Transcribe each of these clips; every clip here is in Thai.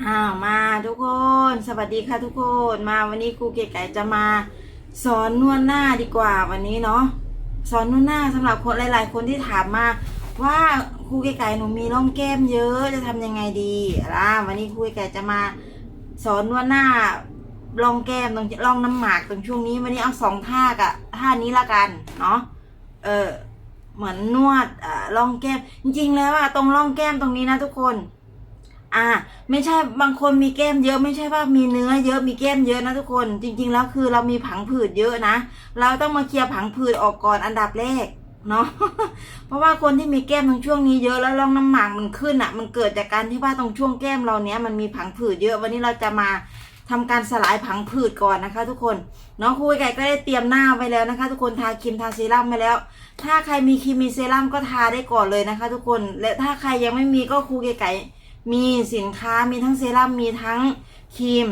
อ้าวมาทุกคน สวัสดีค่ะทุกคนมาวันนี้ครูเก๋ไก่จะมาสอนนวดหน้าดีกว่าวันนี้เนาะสอนนวดหน้าสำหรับคนหลาย ๆ คนที่ถามมาว่าครูเก๋ไก่หนูมีร่องแก้มเยอะจะทำยังไงดีล่ะวันนี้ครูเก๋ไก่จะมาสอนนวดหน้าร่องแก้มตรงร่องน้ำหมากตรงช่วงนี้วันนี้เอาสองท่ากะท่านี้ละกันเนาะเออเหมือนนวดอ่าร่องแก้มจริงๆแล้วอะตรงร่องแก้มตรงนี้นะทุกคน อ่า ไม่ใช่บางคนมีแก้มเยอะไม่ใช่ว่ามีเนื้อเยอะมีแก้มเยอะนะทุกคน จริง ๆ แล้วคือเรามีผังผืดเยอะนะ เราต้องมาเคลียร์ผังผืดออกก่อนอันดับแรกเนาะเพราะว่าคนที่มีแก้มตรงช่วงนี้เยอะแล้วร่องน้ำหมากมันขึ้นอะ มันเกิดจากการที่ว่าตรงช่วงแก้มเราเนี้ยมันมีผังผืดเยอะ วันนี้เราจะมาทำการสลายผังผืดก่อนนะคะ ทุกคนเน้องครูไก่ก็ได้เตรียมหน้าไว้แล้วนะคะ ทุกคนทาครีมทาเซรั่มไปแล้ว ถ้าใครมีครีมมีเซรั่มก็ทาได้ก่อนเลยนะคะ ทุกคนและถ้าใครยังไม่มีก็ครูไก่ มีสินค้ามีทั้งเซรั่มมีทั้งครีม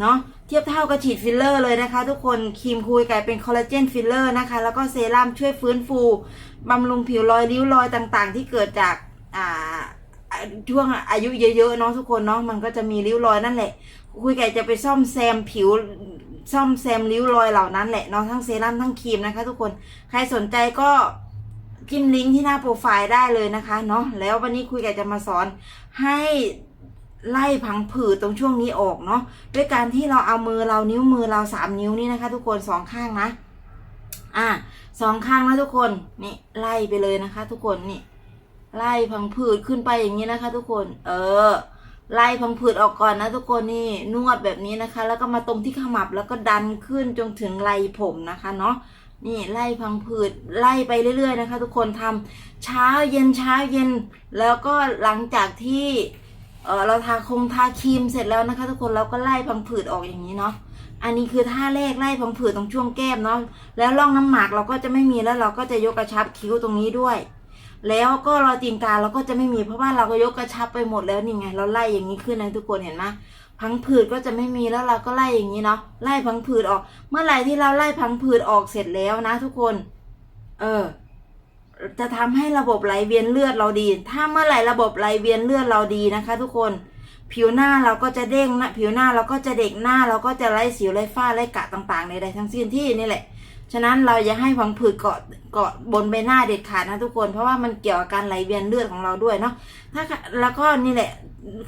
เนาะเทียบเท่ากับฉีดฟิลเลอร์เลยนะคะ ทุกคนครีมคุยไก่เป็นคอลลาเจนฟิลเลอร์นะคะ แล้วก็เซรั่มช่วยฟื้นฟูบำรุงผิวรอยริ้วรอยต่างๆ ที่เกิดจากอ่าช่วงอายุเยอะๆเนาะทุกคนเนาะมันก็จะมีริ้วรอยนั่นแหละ คุยไก่จะไปซ่อมแซมผิวซ่อมแซมริ้วรอยเหล่านั้นแหละเนาะทั้งเซรั่มทั้งครีมนะคะ ทุกคนใครสนใจก็ จิ้มลิงก์ที่หน้าโปรไฟล์ได้เลยนะคะเนาะแล้ววันนี้คุยไก่จะมาสอนให้ไล่พังผืดตรงช่วงนี้ออกเนาะด้วยการที่เราเอามือเรานิ้วมือเราสามนิ้วนี่นะคะ ทุกคนสองข้างนะ อะสองข้างนะทุกคนนี่ไล่ไปเลยนะคะ ทุกคนนี่ ไล่พังผืดขึ้นไปอย่างนี้นะคะ ทุกคน เออ ไล่พังผืดออกก่อนนะทุกคนนี่นวดแบบนี้นะคะ แล้วก็มาตรงที่ขมับแล้วก็ดันขึ้นจนถึงไหล่ผมนะคะ เนาะ นี่ไล่พังผืดไล่ไปเรื่อย ๆ นะคะ ทุกคนทำเช้าเย็นเช้าเย็น แล้วก็หลังจากที่เออเราทาคงทาครีมเสร็จแล้วนะคะ ทุกคนเราก็ไล่พังผืดออกอย่างนี้เนาะอันนี้คือท่าแรกไล่พังผืดตรงช่วงแก้มเนาะแล้วร่องน้ำหมากเราก็จะไม่มีแล้วเราก็จะยกกระชับคิ้วตรงนี้ด้วย แล้วก็รอยตีนกาเราก็จะไม่มีเพราะว่าเราก็ยกกระชับไปหมดแล้วนี่ไง เราไล่อย่างนี้ขึ้นนะทุกคนเห็นไหมพังผืดก็จะไม่มีแล้วเราก็ไล่อย่างนี้เนาะไล่พังผืดออก เมื่อไหร่ที่เราไล่พังผืดออกเสร็จแล้วนะ ทุกคน เออ จะทำให้ระบบไหลเวียนเลือดเราดี ถ้าเมื่อไหร่ระบบไหลเวียนเลือดเราดีนะคะ ทุกคน ผิวหน้าเราก็จะเด้งนะผิวหน้าเราก็จะเด็กหน้าเราก็จะไล่สิวไล่ฝ้าไล่กระต่างๆใดๆทั้งสิ้นที่นี่แหละ ฉะนั้นเราอย่าให้ผังผืดเกาะเกาะบนใบหน้าเด็ดขาดนะทุกคน เพราะว่ามันเกี่ยวกับการไหลเวียนเลือดของเราด้วยเนาะถ้าแล้วก็นี่แหละ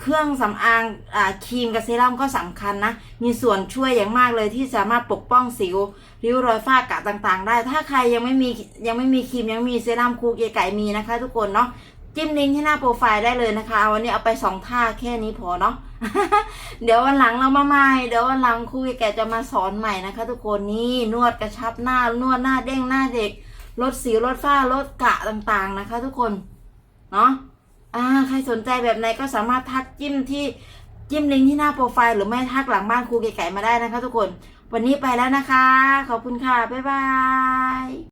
เครื่องสำอางอ่าครีมกับเซรั่มก็สำคัญนะ มีส่วนช่วยอย่างมากเลยที่สามารถปกป้องสิว ริ้วรอยฝ้ากระต่างๆ ได้ ถ้าใครยังไม่มียังไม่มีครีมยังม่มีเซรั่มคูเกไก่มีนะคะ ทุกคนเนาะ จิ้มลิงก์ที่หน้าโปรไฟล์ได้เลยนะคะเอาวันนี้เอาไปสองท่าแค่นี้พอเนาะเดี๋ยววันหลังเรามาใหม่ เดี๋ยววันหลังครูแกจะมาสอนใหม่นะคะ ทุกคนนี่นวดกระชับหน้านวดหน้าเด้งหน้าเด็กลดสิวลดฝ้าลดกะต่างๆนะคะ ทุกคนเนาะอ่าใครสนใจแบบไหนก็สามารถทักจิ้มที่จิ้มลิงก์ที่หน้าโปรไฟล์หรือไม่ทักหลังบ้านครูไก่ๆมาได้นะคะ ทุกคน วันนี้ไปแล้วนะคะ ขอบคุณค่ะ บ๊ายบาย